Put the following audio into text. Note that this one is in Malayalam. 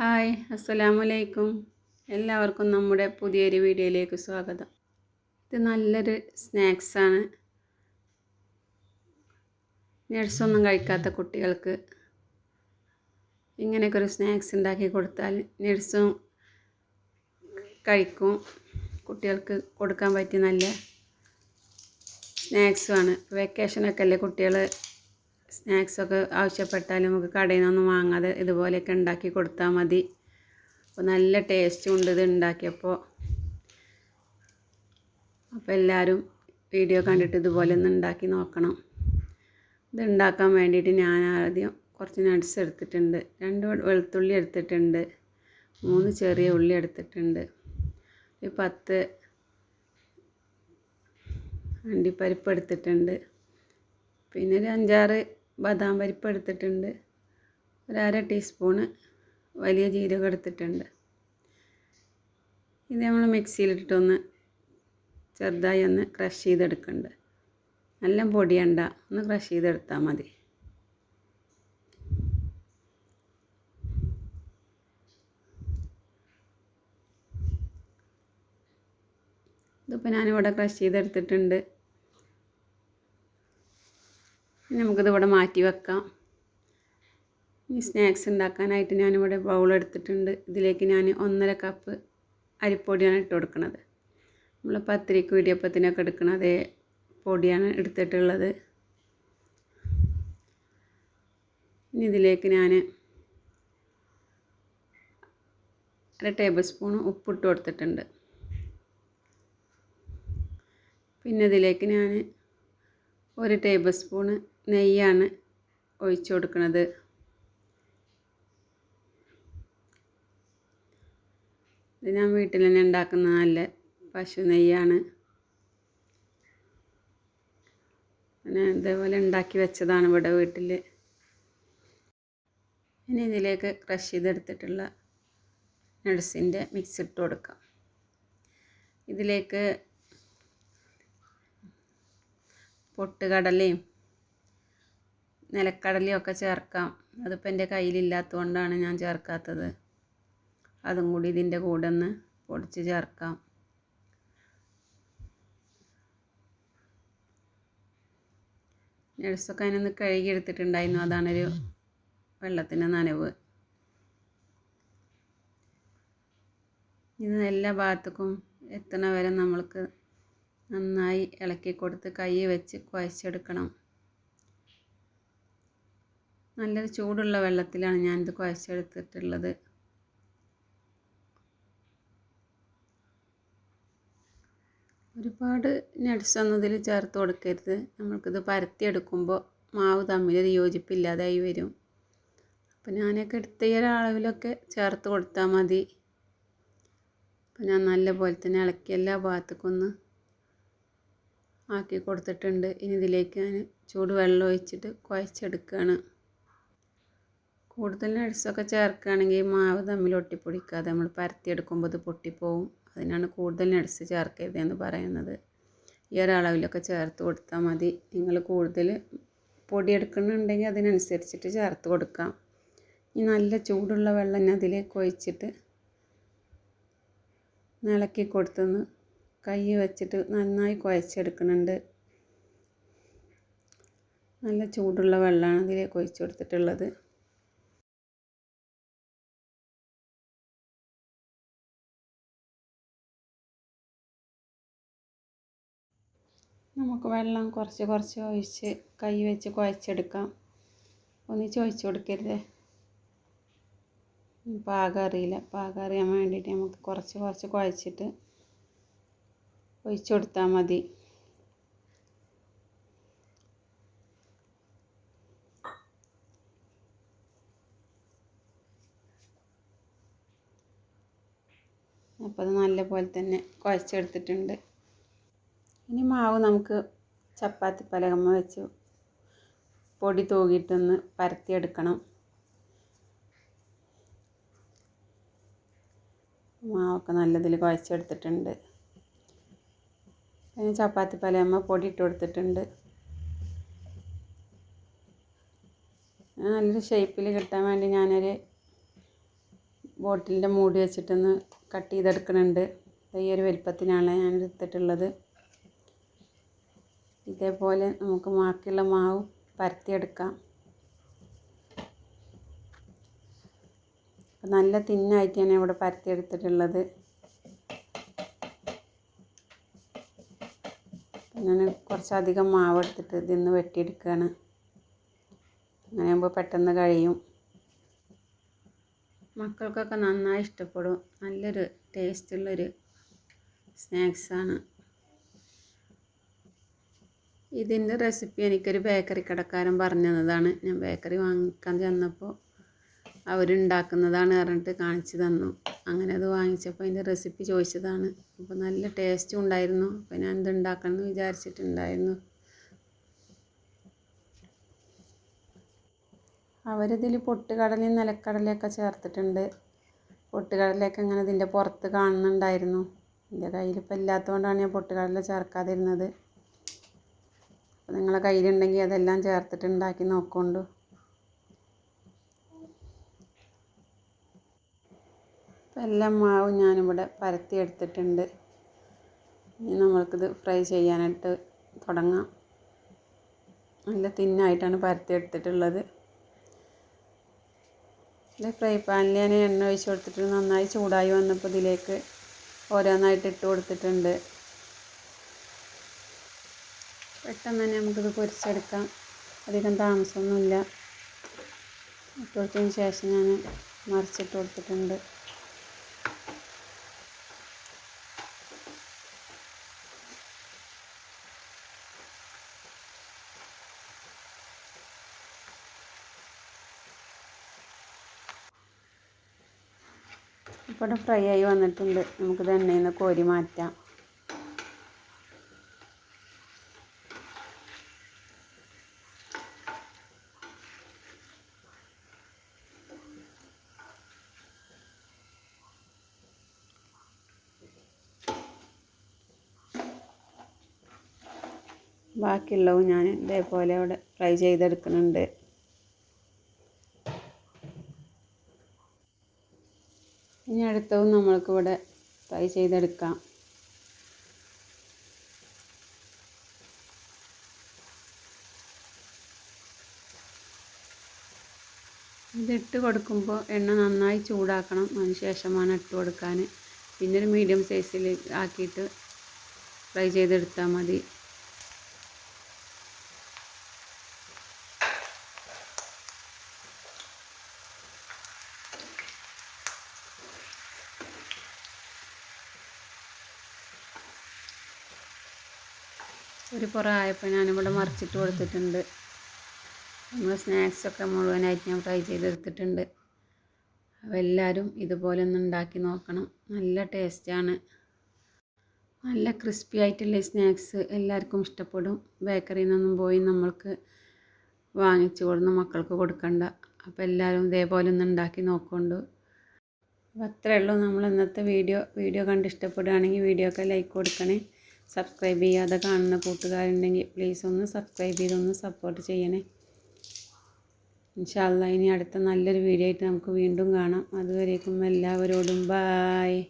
ഹായ് അസ്സലാമലൈക്കും എല്ലാവർക്കും നമ്മുടെ പുതിയൊരു വീഡിയോയിലേക്ക് സ്വാഗതം. ഇത് നല്ലൊരു സ്നാക്സാണ്. നട്സൊന്നും കഴിക്കാത്ത കുട്ടികൾക്ക് ഇങ്ങനെയൊക്കെ ഒരു സ്നാക്സ് ഉണ്ടാക്കി കൊടുത്താൽ നട്സും കഴിക്കും. കുട്ടികൾക്ക് കൊടുക്കാൻ പറ്റിയ നല്ല സ്നാക്സുമാണ്. വെക്കേഷനൊക്കെ അല്ലേ കുട്ടികൾ സ്നാക്സൊക്കെ ആവശ്യപ്പെട്ടാൽ നമുക്ക് കടയിൽ നിന്നൊന്നും വാങ്ങാതെ ഇതുപോലെയൊക്കെ ഉണ്ടാക്കി കൊടുത്താൽ മതി. അപ്പോൾ നല്ല ടേസ്റ്റും ഉണ്ട് ഇത് ഉണ്ടാക്കിയപ്പോൾ അപ്പോൾ എല്ലാവരും വീഡിയോ കണ്ടിട്ട് ഇതുപോലെ ഒന്ന് ഉണ്ടാക്കി നോക്കണം. ഇത് ഉണ്ടാക്കാൻ വേണ്ടിയിട്ട് ഞാൻ ആദ്യം കുറച്ച് നട്ട്സ് എടുത്തിട്ടുണ്ട്. രണ്ട് വെളുത്തുള്ളി എടുത്തിട്ടുണ്ട്. മൂന്ന് ചെറിയ ഉള്ളി എടുത്തിട്ടുണ്ട്. ഒരു പത്ത് അണ്ടിപ്പരിപ്പ് എടുത്തിട്ടുണ്ട്. പിന്നെ ഒരു അഞ്ചാറ് ബദാം പരിപ്പ് എടുത്തിട്ടുണ്ട്. ഒരര ടീസ്പൂണ് വലിയ ജീരകം എടുത്തിട്ടുണ്ട്. ഇത് നമ്മൾ മിക്സിയിലിട്ടൊന്ന് ചെറുതായി ഒന്ന് ക്രഷ് ചെയ്തെടുക്കുന്നുണ്ട് നല്ല പൊടിയണ്ട. ഒന്ന് ക്രഷ് ചെയ്തെടുത്താൽ മതി. ഇതിപ്പോൾ ഞാനിവിടെ ക്രഷ് ചെയ്തെടുത്തിട്ടുണ്ട്. നമുക്കിത് ഇവിടെ മാറ്റി വെക്കാം. ഇനി സ്നാക്സ് ഉണ്ടാക്കാനായിട്ട് ഞാനിവിടെ ബൗൾ എടുത്തിട്ടുണ്ട്. ഇതിലേക്ക് ഞാൻ ഒന്നര കപ്പ് അരിപ്പൊടിയാണ് ഇട്ട് കൊടുക്കുന്നത്. നമ്മൾ പത്തിരിക്കും ഇടിയപ്പത്തിനൊക്കെ എടുക്കുന്ന അതേ പൊടിയാണ് എടുത്തിട്ടുള്ളത്. ഇനി ഇതിലേക്ക് ഞാൻ അര ടേബിൾ സ്പൂൺ ഉപ്പിട്ട് കൊടുത്തിട്ടുണ്ട്. പിന്നെ ഇതിലേക്ക് ഞാൻ ഒരു ടേബിൾ സ്പൂണ് നെയ്യാണ് ഒഴിച്ചു കൊടുക്കുന്നത് ഇത് ഞാൻ വീട്ടിൽ തന്നെ ഉണ്ടാക്കുന്ന നല്ല പശു നെയ്യാണ്. പിന്നെ ഇതേപോലെ ഉണ്ടാക്കി വെച്ചതാണ് ഇവിടെ വീട്ടിൽ ഇനി ഇതിലേക്ക് ക്രഷ് ചെയ്തെടുത്തിട്ടുള്ള നട്സിന്റെ മിക്സ് ഇട്ട് കൊടുക്കാം. ഇതിലേക്ക് പൊട്ടുകടലയും നിലക്കടലയും ഒക്കെ ചേർക്കാം. അതിപ്പോൾ എന്റെ കയ്യിലില്ലാത്തതുകൊണ്ടാണ് ഞാൻ ചേർക്കാത്തത്. അതും കൂടി ഇതിന്റെ കൂടെ ഒന്ന് പൊടിച്ച് ചേർക്കാം. നഴ്സൊക്കെ അതിനൊന്ന് കഴുകി എടുത്തിട്ടുണ്ടായിരുന്നു അതാണൊരു വെള്ളത്തിന്റെ നനവ്. ഇത് എല്ലാ ഭാഗത്തേക്കും എത്തണ വരെ നമ്മൾക്ക് നന്നായി ഇളക്കി കൊടുത്ത് കൈ വെച്ച് കുഴച്ചെടുക്കണം. നല്ലൊരു ചൂടുള്ള വെള്ളത്തിലാണ് ഞാനിത് കുഴച്ചെടുത്തിട്ടുള്ളത്. ഒരുപാട് നട്സൊന്നും ഇതിൽ ചേർത്ത് കൊടുക്കരുത്. നമ്മൾക്കിത് പരത്തിയെടുക്കുമ്പോൾ മാവ് തമ്മിലൊരു യോജിപ്പില്ലാതായി വരും. അപ്പോൾ ഞാനൊക്കെ എടുത്ത ഈ ഒരളവിലൊക്കെ ചേർത്ത് കൊടുത്താൽ മതി. അപ്പോൾ ഞാൻ നല്ല പോലെ തന്നെ ഇളക്കി എല്ലാ ഭാഗത്തേക്കൊന്ന് ആക്കി കൊടുത്തിട്ടുണ്ട്. ഇനി ഇതിലേക്ക് ഞാൻ ചൂട് വെള്ളം ഒഴിച്ചിട്ട് കുഴച്ചെടുക്കുകയാണ് കൂടുതൽ നട്സൊക്കെ ചേർക്കുകയാണെങ്കിൽ മാവ് തമ്മിൽ ഒട്ടിപ്പൊടിക്കാതെ നമ്മൾ പരത്തിയെടുക്കുമ്പോൾ ഇത് പൊട്ടിപ്പോവും. അതിനാണ് കൂടുതൽ നട്സ് ചേർക്കരുത് എന്ന് പറയുന്നത്. ഈ ഒരളവിലൊക്കെ ചേർത്ത് കൊടുത്താൽ മതി. നിങ്ങൾ കൂടുതൽ പൊടി എടുക്കുന്നുണ്ടെങ്കിൽ അതിനനുസരിച്ചിട്ട് ചേർത്ത് കൊടുക്കാം. ഈ നല്ല ചൂടുള്ള വെള്ളം അതിലേക്ക് ഒഴിച്ചിട്ട് ഇളക്കി കൊടുത്തൊന്ന് കൈ വെച്ചിട്ട് നന്നായി കുഴച്ചെടുക്കുന്നുണ്ട്. നല്ല ചൂടുള്ള വെള്ളമാണ് അതിലേക്ക് ഒഴിച്ചു കൊടുത്തിട്ടുള്ളത്. നമുക്ക് വെള്ളം കുറച്ച് കുറച്ച് ഒഴിച്ച് കൈ വെച്ച് കുഴച്ചെടുക്കാം. ഒന്നിച്ച് ഒഴിച്ച് കൊടുക്കരുത്. പാകം അറിയില്ല. പാകം അറിയാൻ വേണ്ടിയിട്ട് നമുക്ക് കുറച്ച് കുറച്ച് കുഴച്ചിട്ട് ഒഴിച്ചു കൊടുത്താൽ മതി. അപ്പോൾ അത് നല്ല പോലെ തന്നെ കുഴച്ചെടുത്തിട്ടുണ്ട്. ഇനി മാവ് നമുക്ക് ചപ്പാത്തി പലകമ്മ വെച്ച് പൊടി തൂകിയിട്ടൊന്ന് പരത്തിയെടുക്കണം. മാവൊക്കെ നല്ലതിൽ കുഴച്ചെടുത്തിട്ടുണ്ട്. പിന്നെ ചപ്പാത്തി പലയമ്മ പൊടി ഇട്ട് കൊടുത്തിട്ടുണ്ട്. നല്ലൊരു ഷേപ്പിൽ കിട്ടാൻ വേണ്ടി ഞാനൊരു ബോട്ടിലിന്റെ മൂടി വെച്ചിട്ടൊന്ന് കട്ട് ചെയ്തെടുക്കുന്നുണ്ട് ഈ ഒരു വലിപ്പത്തിനാണ് ഞാൻ എടുത്തിട്ടുള്ളത് ഇതേപോലെ നമുക്ക് ബാക്കിയുള്ള മാവ് പരത്തിയെടുക്കാം. നല്ല തിന്നായിട്ട് ഞാൻ ഇവിടെ പരത്തിയെടുത്തിട്ടുള്ളത്. ഞാൻ കുറച്ചധികം മാവ് എടുത്തിട്ട് ഇതിൽ നിന്ന് വെട്ടിയെടുക്കുകയാണ്. അങ്ങനെ ആകുമ്പോൾ പെട്ടെന്ന് കഴിയും. മക്കൾക്കൊക്കെ നന്നായി ഇഷ്ടപ്പെടും. നല്ലൊരു ടേസ്റ്റുള്ളൊരു സ്നാക്സാണ്. ഇതിന്റെ റെസിപ്പി എനിക്കൊരു ബേക്കറി കടക്കാരൻ പറഞ്ഞു തന്നതാണ്. ഞാൻ ബേക്കറി വാങ്ങിക്കാൻ ചെന്നപ്പോൾ അവരുണ്ടാക്കുന്നതാണ് പറഞ്ഞിട്ട് കാണിച്ചു തന്നു. അങ്ങനെ അത് വാങ്ങിച്ചപ്പോൾ അതിന്റെ റെസിപ്പി ചോദിച്ചതാണ്. അപ്പോൾ നല്ല ടേസ്റ്റും ഉണ്ടായിരുന്നു. അപ്പോൾ ഞാൻ ഇത് ഉണ്ടാക്കണം എന്ന് വിചാരിച്ചിട്ടുണ്ടായിരുന്നു. അവരിതിൽ പൊട്ടുകടലയും നിലക്കടലയൊക്കെ ചേർത്തിട്ടുണ്ട്. പൊട്ടുകടലയൊക്കെ ഇങ്ങനെ ഇതിന്റെ പുറത്ത് കാണുന്നുണ്ടായിരുന്നു. എന്റെ കയ്യിലിപ്പോൾ ഇല്ലാത്തതുകൊണ്ടാണ് ഞാൻ പൊട്ടുകടല ചേർക്കാതിരുന്നത്. അപ്പോൾ നിങ്ങളെ കയ്യിലുണ്ടെങ്കിൽ അതെല്ലാം ചേർത്തിട്ട് ഉണ്ടാക്കി നോക്കൊണ്ടു. അപ്പോൾ എല്ലാം മാവും ഞാനിവിടെ പരത്തി എടുത്തിട്ടുണ്ട്. ഇനി നമ്മൾക്കിത് ഫ്രൈ ചെയ്യാനായിട്ട് തുടങ്ങാം. നല്ല തിന്നായിട്ടാണ് പരത്തി എടുത്തിട്ടുള്ളത്. ഇത് ഫ്രൈ പാനിൽ ഞാൻ എണ്ണ ഒഴിച്ച് കൊടുത്തിട്ട് നന്നായി ചൂടായി വന്നപ്പോൾ ഇതിലേക്ക് ഓരോന്നായിട്ട് ഇട്ട് കൊടുത്തിട്ടുണ്ട്. പെട്ടെന്ന് തന്നെ നമുക്കിത് പൊരിച്ചെടുക്കാം. അധികം താമസമൊന്നുമില്ല. ഇട്ട് കൊടുത്തതിന് ശേഷം ഞാൻ മറിച്ചിട്ട് കൊടുത്തിട്ടുണ്ട്. ഇപ്പോൾ ഫ്രൈ ആയി വന്നിട്ടുണ്ട്. നമുക്കിത് എണ്ണയിൽ നിന്ന് കോരി മാറ്റാം. ബാക്കിയുള്ളതും ഞാൻ ഇതേപോലെ അവിടെ ഫ്രൈ ചെയ്തെടുക്കുന്നുണ്ട്. ഇനി അടുത്തതും നമ്മൾക്കിവിടെ ഫ്രൈ ചെയ്തെടുക്കാം. ഇതിട്ട് കൊടുക്കുമ്പോൾ എണ്ണ നന്നായി ചൂടാക്കണം. അതിന് ശേഷമാണ് ഇട്ട് കൊടുക്കാൻ. പിന്നെ ഒരു മീഡിയം സൈസിൽ ആക്കിയിട്ട് ഫ്രൈ ചെയ്തെടുത്താൽ മതി. ഒരു പുറമായപ്പോൾ ഞാനിവിടെ മറിച്ചിട്ട് കൊടുത്തിട്ടുണ്ട്. നമ്മൾ സ്നാക്സൊക്കെ മുഴുവനായിട്ട് ഞാൻ ഫ്രൈ ചെയ്തെടുത്തിട്ടുണ്ട്. അപ്പോൾ എല്ലാവരും ഇതുപോലെ ഒന്ന് ഉണ്ടാക്കി നോക്കണം. നല്ല ടേസ്റ്റാണ് നല്ല ക്രിസ്പി ആയിട്ടുള്ള സ്നാക്സ് എല്ലാവർക്കും ഇഷ്ടപ്പെടും. ബേക്കറിയിൽ നിന്നൊന്നും പോയി നമ്മൾക്ക് വാങ്ങിച്ചു കൊടുന്ന് മക്കൾക്ക് കൊടുക്കണ്ട. അപ്പോൾ എല്ലാവരും ഇതേപോലെ ഒന്ന് ഉണ്ടാക്കി നോക്കുകൊണ്ട് അപ്പോൾ അത്രയേ ഉള്ളൂ നമ്മൾ ഇന്നത്തെ വീഡിയോ വീഡിയോ കണ്ട് ഇഷ്ടപ്പെടുകയാണെങ്കിൽ വീഡിയോ ഒക്കെ ലൈക്ക് കൊടുക്കണേ. സബ്സ്ക്രൈബ് ചെയ്യാതെ കാണുന്ന കൂട്ടുകാരുണ്ടെങ്കിൽ പ്ലീസ് ഒന്ന് സബ്സ്ക്രൈബ് ചെയ്തൊന്ന് സപ്പോർട്ട് ചെയ്യണേ. ഇൻഷാല്ല ഇനി അടുത്ത നല്ലൊരു വീഡിയോ ആയിട്ട് നമുക്ക് വീണ്ടും കാണാം. അതുവരേക്കും എല്ലാവരോടും ബായ്